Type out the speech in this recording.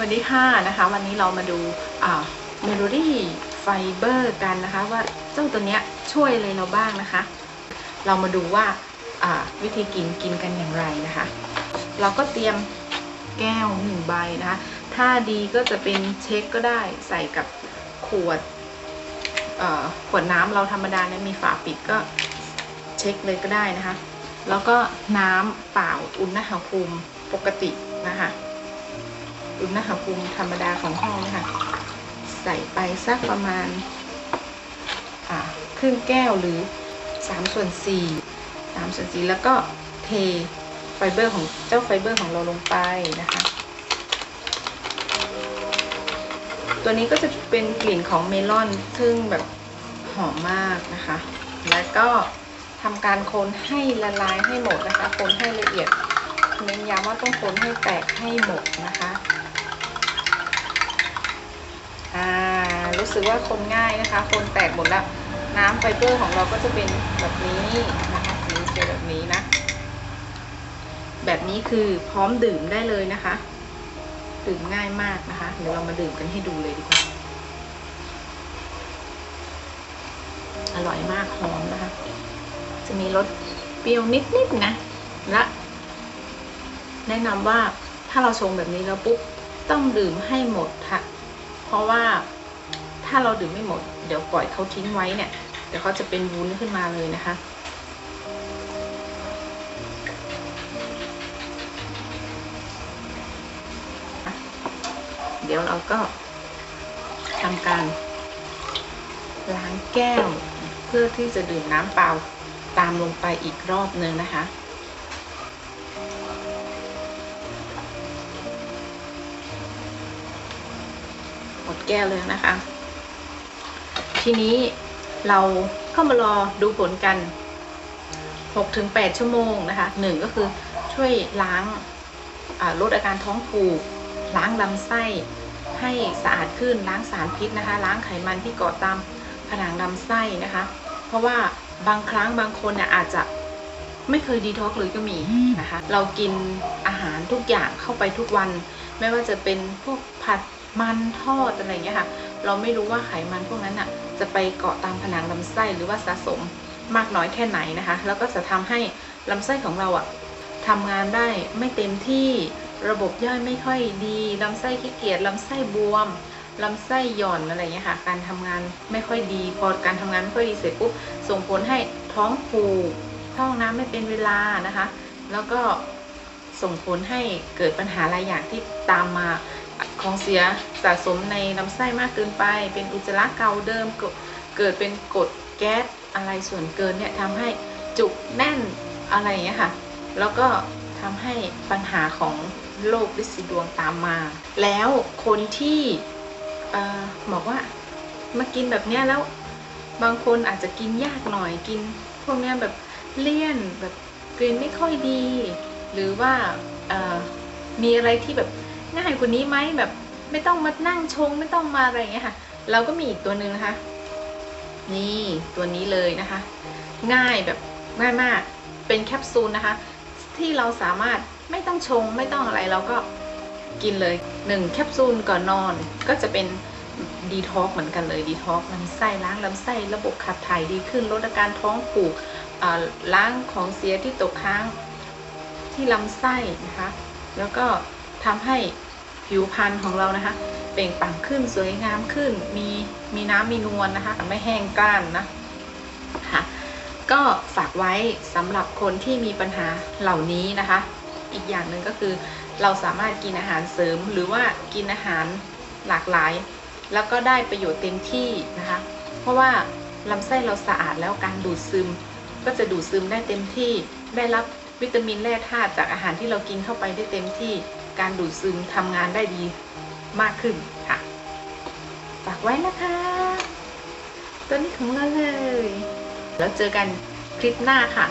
วัสดีค่ะนะคะ วันนี้เรามาดูเมโลดี้ไฟเบอร์กันนะคะ ว่าเจ้าตัวเนี้ยช่วยอะไรเราบ้างนะคะ เรามาดูว่าวิธีกินกินกันอย่างไรนะคะ เราก็เตรียมแก้วหนึ่งใบนะคะ ถ้าดีก็จะเป็นเช็คก็ได้ใส่กับขวดขวดน้ำเราธรรมดาเนี่ยมีฝาปิดก็เช็คเลยก็ได้นะคะ แล้วก็น้ำเปล่าอุณหภูมิปกตินะคะ อุณหภูมิธรรมดาของห้องนะคะใส่ไปสักประมาณครึ่งแก้วหรือ3ส่วน4 3ส่วน4แล้วก็เทไฟเบอร์ของเจ้าไฟเบอร์ของเราลงไปนะคะ ตัวนี้ก็จะเป็นกลิ่นของเมลอนซึ่งแบบหอมมากนะคะ แล้วก็ทำการคนให้ละลายให้หมดนะคะ คนให้ละเอียดเน้นย้ำว่าต้องคนให้แตกให้หมดนะคะ อ่า รู้สึกว่าคนง่ายนะคะ คนแตกหมดแล้ว น้ำไฟเบอร์ของเราก็จะเป็นแบบนี้นะคะสีจะแบบนี้นะ แบบนี้คือพร้อมดื่มได้เลยนะคะ ดื่มง่ายมากนะคะ เดี๋ยวเรามาดื่มกันให้ดูเลยดีกว่า อร่อยมากหอมนะคะ จะมีรสเปรี้ยวนิดๆนะและแนะนำว่าถ้าเราชงแบบนี้แล้วปุ๊บต้องดื่มให้หมดค่ะ เพราะว่า ถ้าเราดื่มไม่หมด เดี๋ยวปล่อยเขาทิ้งไว้เนี่ย เดี๋ยวเขาจะเป็นวุ้นขึ้นมาเลยนะคะ เดี๋ยวเราก็ทำการล้างแก้ว เพื่อที่จะดื่มน้ำเปล่าตามลงไปอีกรอบหนึ่งนะคะหมดแก้วเลยนะคะ ทีนี้เราก็มารอดูผลกัน 6-8 ชั่วโมงนะคะหนึ่งก็คือช่วยล้างลดอาการท้องผูก ล้างลำไส้ ให้สะอาดขึ้นล้างสารพิษนะคะ ล้างไขมันที่เกาะตามผนังลำไส้นะคะ เพราะว่าบางครั้งบางคนเนี่ยอาจจะไม่เคยดีท็อกเลยก็มีนะคะ เรากินอาหารทุกอย่างเข้าไปทุกวัน ไม่ว่าจะเป็นพวกผัดมันทอดอะไรอย่างเงี้ยค่ะ เราไม่รู้ว่าไขมันพวกนั้นอะจะไปเกาะตามผนังลำไส้หรือว่าสะสมมากน้อยแค่ไหนนะคะ แล้วก็จะทำให้ลำไส้ของเราอะทำงานได้ไม่เต็มที่ระบบย่อยไม่ค่อยดีลำไส้ขี้เกียจลำไส้บวมลำไส้หย่อนอะไรอย่างเงี้ยค่ะ การทำงานไม่ค่อยดี พอการทำงานไม่ค่อยดีเสร็จปุ๊บส่งผลให้ท้องผูกท้องน้ำไม่เป็นเวลานะคะ แล้วก็ส่งผลให้เกิดปัญหาหลายอย่างที่ตามมา ของเสียสะสมในลำไส้มากเกินไป เป็นอุจจาระเก่าเดิมเกิดเป็นกรดแก๊สอะไรส่วนเกินเนี่ยทำให้จุกแน่นอะไรอย่างเงี้ยค่ะ แล้วก็ทำให้ปัญหาของโรคลิซิดวงตามมา แล้วคนที่บอกว่ามากินแบบเนี้ยแล้วบางคนอาจจะกินยากหน่อยกิน พวกเนี้ยแบบเลี่ยนแบบกลิ่นไม่ค่อยดี หรือว่ามีอะไรที่แบบ ง่ายกว่านี้ไหมแบบไม่ต้องมานั่งชงไม่ต้องมาอะไรอย่างเงี้ยค่ะ เราก็มีอีกตัวหนึ่งนะคะ นี่ตัวนี้เลยนะคะ ง่ายแบบง่ายมากเป็นแคปซูลนะคะ ที่เราสามารถไม่ต้องชงไม่ต้องอะไรเราก็กินเลยหนึ่งแคปซูลก่อนนอนก็จะเป็นดีท็อกเหมือนกันเลยดีท็อกลำไส้ล้างลำไส้ระบบขับถ่ายดีขึ้นลดอาการท้องผูกล้างของเสียที่ตกค้างที่ลำไส้นะคะ แล้วก็ ทำให้ผิวพรรณของเรานะคะ เปล่งปลั่งขึ้นสวยงามขึ้น มีมีน้ำมีนวลนนะคะ ไม่แห้งกร้านนะค่ะก็ฝากไว้สำหรับคนที่มีปัญหาเหล่านี้นะคะ อีกอย่างหนึ่งก็คือเราสามารถกินอาหารเสริมหรือว่ากินอาหารหลากหลาย แล้วก็ได้ประโยชน์เต็มที่นะคะ เพราะว่าลำไส้เราสะอาดแล้วการดูดซึม ก็จะดูดซึมได้เต็มที่ ได้รับวิตามินแร่ธาตุจากอาหารที่เรากินเข้าไปได้เต็มที่ การดูดซึมทำงานได้ดีมากขึ้นค่ะฝากไว้นะคะ ตัวนี้ของเราเลย แล้วเจอกันคลิปหน้าค่ะ